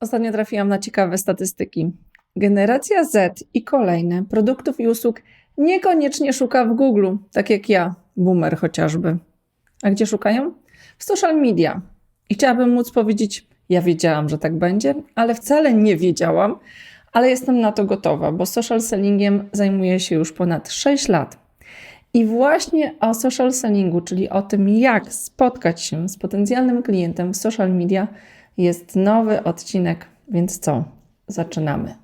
Ostatnio trafiłam na ciekawe statystyki. Generacja Z i kolejne produktów i usług niekoniecznie szuka w Google, tak jak ja, boomer chociażby. A gdzie szukają? W social media. I chciałabym móc powiedzieć, ja wiedziałam, że tak będzie, ale wcale nie wiedziałam, ale jestem na to gotowa, bo social sellingiem zajmuję się już ponad 6 lat. I właśnie o social sellingu, czyli o tym, jak spotkać się z potencjalnym klientem w social media, jest nowy odcinek, więc co? Zaczynamy.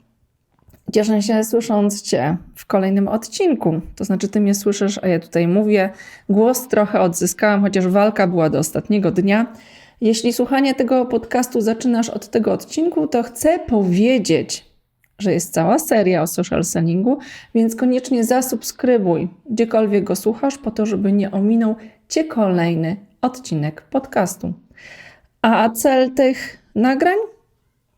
Cieszę się słysząc Cię w kolejnym odcinku. To znaczy, Ty mnie słyszysz, a ja tutaj mówię. Głos trochę odzyskałam, chociaż walka była do ostatniego dnia. Jeśli słuchanie tego podcastu zaczynasz od tego odcinku, to chcę powiedzieć, że jest cała seria o social sellingu, więc koniecznie zasubskrybuj, gdziekolwiek go słuchasz, po to, żeby nie ominął Cię kolejny odcinek podcastu. A cel tych nagrań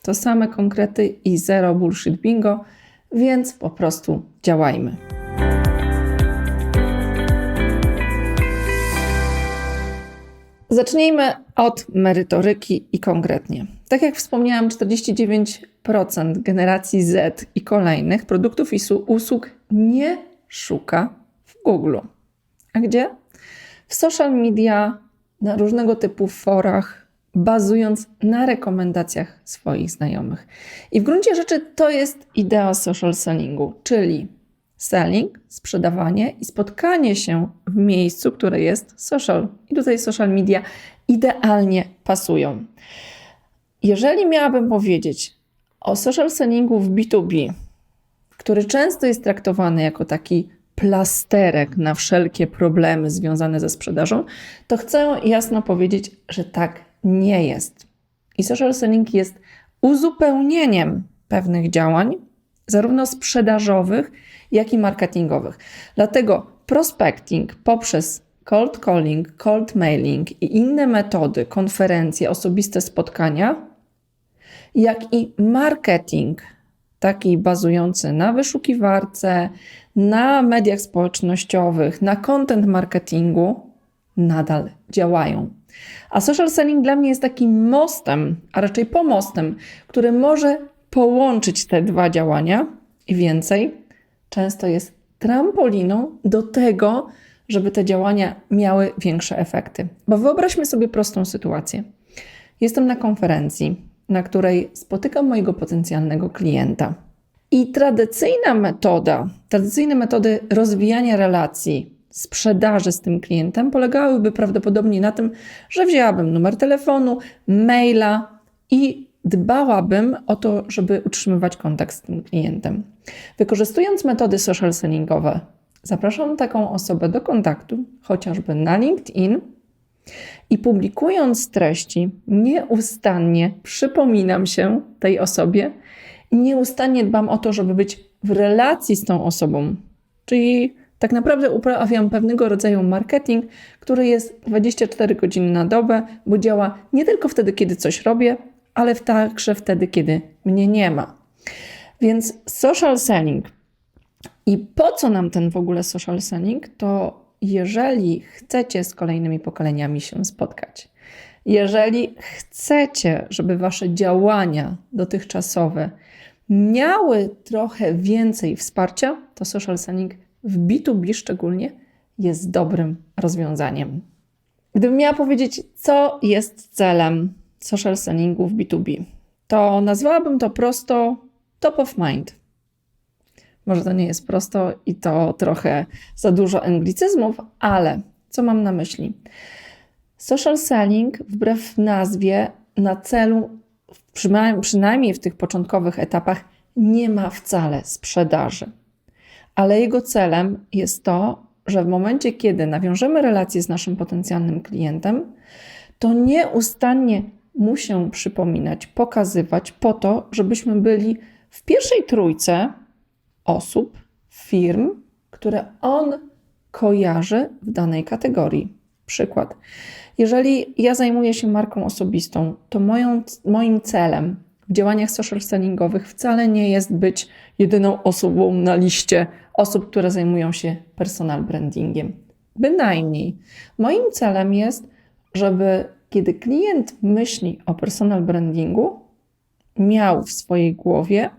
to same konkrety i zero bullshit bingo, więc po prostu działajmy. Zacznijmy od merytoryki i konkretnie. Tak jak wspomniałam, 49% generacji Z i kolejnych produktów i usług nie szuka w Google. A gdzie? W social media, na różnego typu forach, bazując na rekomendacjach swoich znajomych. I w gruncie rzeczy to jest idea social sellingu, czyli selling, sprzedawanie i spotkanie się w miejscu, które jest social. I tutaj social media idealnie pasują. Jeżeli miałabym powiedzieć o social sellingu w B2B, który często jest traktowany jako taki plasterek na wszelkie problemy związane ze sprzedażą, to chcę jasno powiedzieć, że tak nie jest. I social selling jest uzupełnieniem pewnych działań, zarówno sprzedażowych, jak i marketingowych. Dlatego prospecting poprzez cold calling, cold mailing i inne metody, konferencje, osobiste spotkania, jak i marketing, taki bazujący na wyszukiwarce, na mediach społecznościowych, na content marketingu, nadal działają. A social selling dla mnie jest takim mostem, a raczej pomostem, który może połączyć te dwa działania i więcej, często jest trampoliną do tego, żeby te działania miały większe efekty. Bo wyobraźmy sobie prostą sytuację. Jestem na konferencji, na której spotykam mojego potencjalnego klienta. I tradycyjna metoda, tradycyjne metody rozwijania relacji, sprzedaży z tym klientem polegałyby prawdopodobnie na tym, że wzięłabym numer telefonu, maila i dbałabym o to, żeby utrzymywać kontakt z tym klientem. Wykorzystując metody social sellingowe, zapraszam taką osobę do kontaktu, chociażby na LinkedIn, i publikując treści, nieustannie przypominam się tej osobie i nieustannie dbam o to, żeby być w relacji z tą osobą. Czyli tak naprawdę uprawiam pewnego rodzaju marketing, który jest 24 godziny na dobę, bo działa nie tylko wtedy, kiedy coś robię, ale także wtedy, kiedy mnie nie ma. Więc social selling. I po co nam ten w ogóle social selling? To jeżeli chcecie z kolejnymi pokoleniami się spotkać, jeżeli chcecie, żeby wasze działania dotychczasowe miały trochę więcej wsparcia, to social selling w B2B szczególnie jest dobrym rozwiązaniem. Gdybym miała powiedzieć, co jest celem social sellingu w B2B, to nazwałabym to prosto top of mind. Może to nie jest prosto i to trochę za dużo anglicyzmów, ale co mam na myśli? Social selling, wbrew nazwie, na celu, przynajmniej w tych początkowych etapach, nie ma wcale sprzedaży. Ale jego celem jest to, że w momencie, kiedy nawiążemy relację z naszym potencjalnym klientem, to nieustannie mu się przypominać, pokazywać po to, żebyśmy byli w pierwszej trójce osób, firm, które on kojarzy w danej kategorii. Przykład. Jeżeli ja zajmuję się marką osobistą, to moją, moim celem w działaniach social sellingowych wcale nie jest być jedyną osobą na liście osób, które zajmują się personal brandingiem. Bynajmniej. Moim celem jest, żeby kiedy klient myśli o personal brandingu, miał w swojej głowie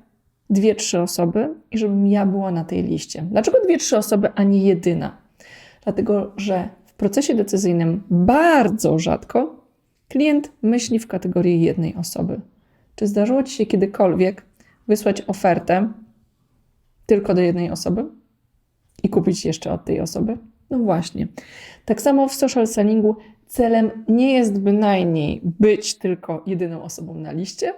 dwie, trzy osoby i żebym ja była na tej liście. Dlaczego dwie, trzy osoby, a nie jedyna? Dlatego, że w procesie decyzyjnym bardzo rzadko klient myśli w kategorii jednej osoby. Czy zdarzyło Ci się kiedykolwiek wysłać ofertę tylko do jednej osoby i kupić jeszcze od tej osoby? No właśnie. Tak samo w social sellingu celem nie jest bynajmniej być tylko jedyną osobą na liście.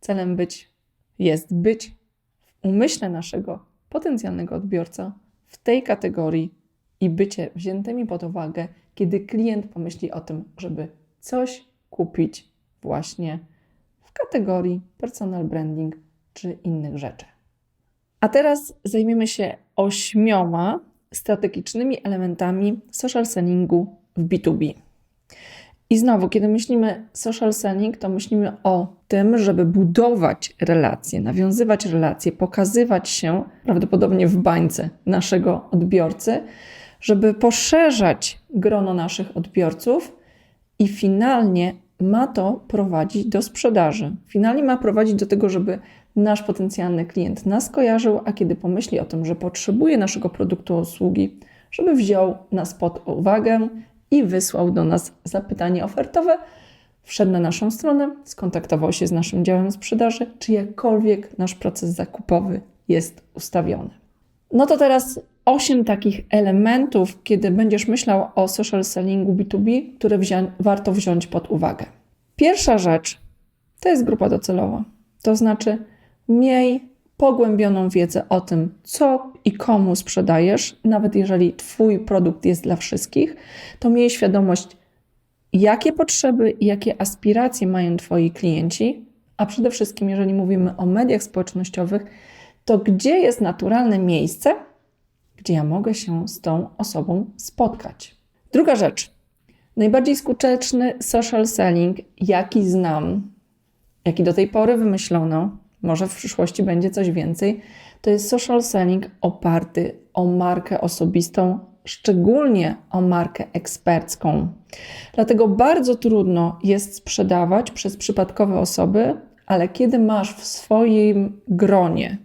Celem być jest być w umyśle naszego potencjalnego odbiorca w tej kategorii i bycie wziętymi pod uwagę, kiedy klient pomyśli o tym, żeby coś kupić właśnie kategorii personal branding czy innych rzeczy. A teraz zajmiemy się ośmioma strategicznymi elementami social sellingu w B2B. I znowu, kiedy myślimy social selling, to myślimy o tym, żeby budować relacje, nawiązywać relacje, pokazywać się prawdopodobnie w bańce naszego odbiorcy, żeby poszerzać grono naszych odbiorców i finalnie ma to prowadzić do sprzedaży. Finalnie ma prowadzić do tego, żeby nasz potencjalny klient nas kojarzył, a kiedy pomyśli o tym, że potrzebuje naszego produktu, usługi, żeby wziął nas pod uwagę i wysłał do nas zapytanie ofertowe, wszedł na naszą stronę, skontaktował się z naszym działem sprzedaży, czy jakkolwiek nasz proces zakupowy jest ustawiony. No to teraz osiem takich elementów, kiedy będziesz myślał o social sellingu B2B, które wzią warto wziąć pod uwagę. Pierwsza rzecz to jest grupa docelowa. To znaczy, miej pogłębioną wiedzę o tym, co i komu sprzedajesz, nawet jeżeli Twój produkt jest dla wszystkich, to miej świadomość, jakie potrzeby i jakie aspiracje mają Twoi klienci, a przede wszystkim, jeżeli mówimy o mediach społecznościowych, to gdzie jest naturalne miejsce, gdzie ja mogę się z tą osobą spotkać. Druga rzecz. Najbardziej skuteczny social selling, jaki znam, jaki do tej pory wymyślono, może w przyszłości będzie coś więcej, to jest social selling oparty o markę osobistą, szczególnie o markę ekspercką. Dlatego bardzo trudno jest sprzedawać przez przypadkowe osoby, ale kiedy masz w swoim gronie,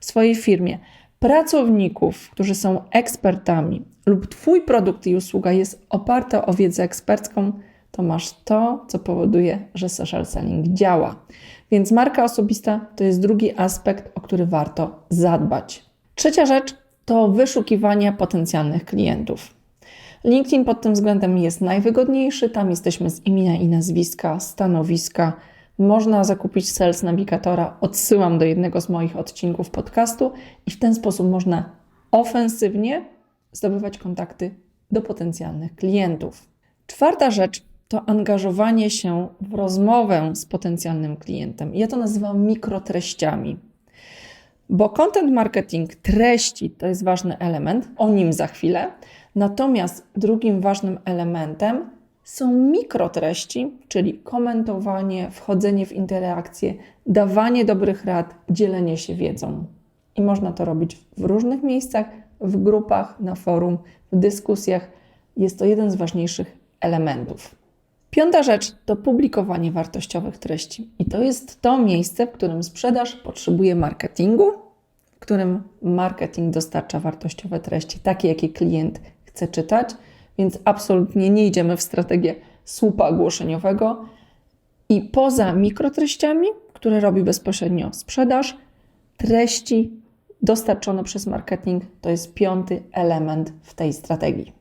w swojej firmie pracowników, którzy są ekspertami, lub Twój produkt i usługa jest oparta o wiedzę ekspercką, to masz to, co powoduje, że social selling działa. Więc marka osobista to jest drugi aspekt, o który warto zadbać. Trzecia rzecz to wyszukiwanie potencjalnych klientów. LinkedIn pod tym względem jest najwygodniejszy. Tam jesteśmy z imienia i nazwiska, stanowiska. Można zakupić Sales Navigatora. Odsyłam do jednego z moich odcinków podcastu i w ten sposób można ofensywnie zdobywać kontakty do potencjalnych klientów. Czwarta rzecz to angażowanie się w rozmowę z potencjalnym klientem. Ja to nazywam mikrotreściami. Bo content marketing, treści to jest ważny element, o nim za chwilę. Natomiast drugim ważnym elementem są mikrotreści, czyli komentowanie, wchodzenie w interakcje, dawanie dobrych rad, dzielenie się wiedzą. I można to robić w różnych miejscach, w grupach, na forum, w dyskusjach. Jest to jeden z ważniejszych elementów. Piąta rzecz to publikowanie wartościowych treści. I to jest to miejsce, w którym sprzedaż potrzebuje marketingu, w którym marketing dostarcza wartościowe treści, takie jakie klient chce czytać, więc absolutnie nie idziemy w strategię słupa ogłoszeniowego. I poza mikrotreściami, które robi bezpośrednio sprzedaż, treści dostarczone przez marketing to jest piąty element w tej strategii.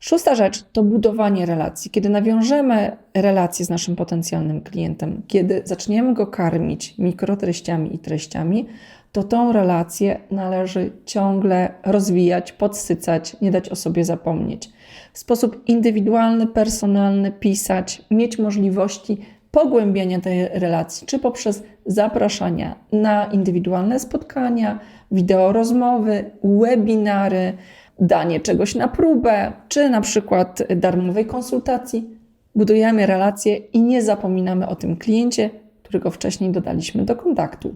Szósta rzecz to budowanie relacji. Kiedy nawiążemy relacje z naszym potencjalnym klientem, kiedy zaczniemy go karmić mikrotreściami i treściami, to tą relację należy ciągle rozwijać, podsycać, nie dać o sobie zapomnieć. W sposób indywidualny, personalny pisać, mieć możliwości pogłębiania tej relacji, czy poprzez zapraszania na indywidualne spotkania, wideo rozmowy, webinary danie czegoś na próbę, czy na przykład darmowej konsultacji. Budujemy relacje i nie zapominamy o tym kliencie, którego wcześniej dodaliśmy do kontaktu.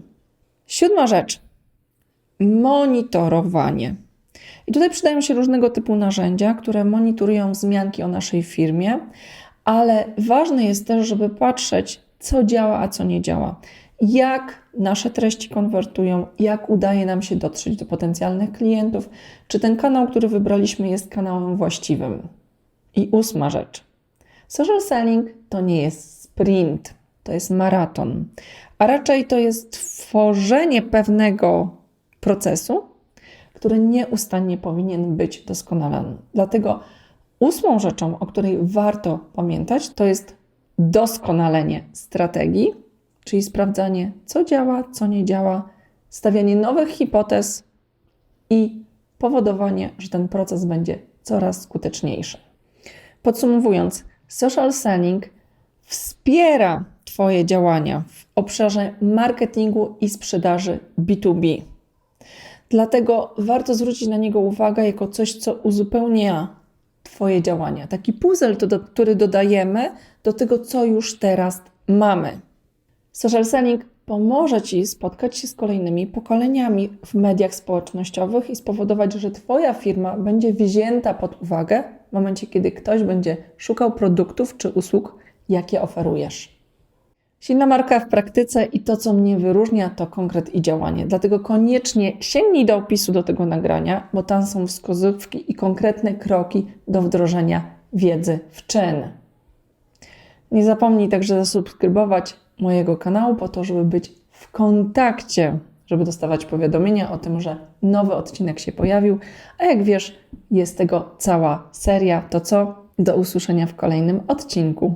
Siódma rzecz. Monitorowanie. I tutaj przydają się różnego typu narzędzia, które monitorują wzmianki o naszej firmie, ale ważne jest też, żeby patrzeć, co działa, a co nie działa. Jak nasze treści konwertują, jak udaje nam się dotrzeć do potencjalnych klientów, czy ten kanał, który wybraliśmy, jest kanałem właściwym. I ósma rzecz. Social selling to nie jest sprint, to jest maraton, a raczej to jest tworzenie pewnego procesu, który nieustannie powinien być doskonalany. Dlatego ósmą rzeczą, o której warto pamiętać, to jest doskonalenie strategii, czyli sprawdzanie, co działa, co nie działa, stawianie nowych hipotez i powodowanie, że ten proces będzie coraz skuteczniejszy. Podsumowując, social selling wspiera Twoje działania w obszarze marketingu i sprzedaży B2B. Dlatego warto zwrócić na niego uwagę jako coś, co uzupełnia Twoje działania. Taki puzzle, to do, który dodajemy do tego, co już teraz mamy. Social selling pomoże Ci spotkać się z kolejnymi pokoleniami w mediach społecznościowych i spowodować, że Twoja firma będzie wzięta pod uwagę w momencie, kiedy ktoś będzie szukał produktów czy usług, jakie oferujesz. Silna marka w praktyce i to, co mnie wyróżnia, to konkret i działanie. Dlatego koniecznie sięgnij do opisu do tego nagrania, bo tam są wskazówki i konkretne kroki do wdrożenia wiedzy w czyn. Nie zapomnij także zasubskrybować mojego kanału po to, żeby być w kontakcie, żeby dostawać powiadomienia o tym, że nowy odcinek się pojawił. A jak wiesz, jest tego cała seria. To co? Do usłyszenia w kolejnym odcinku.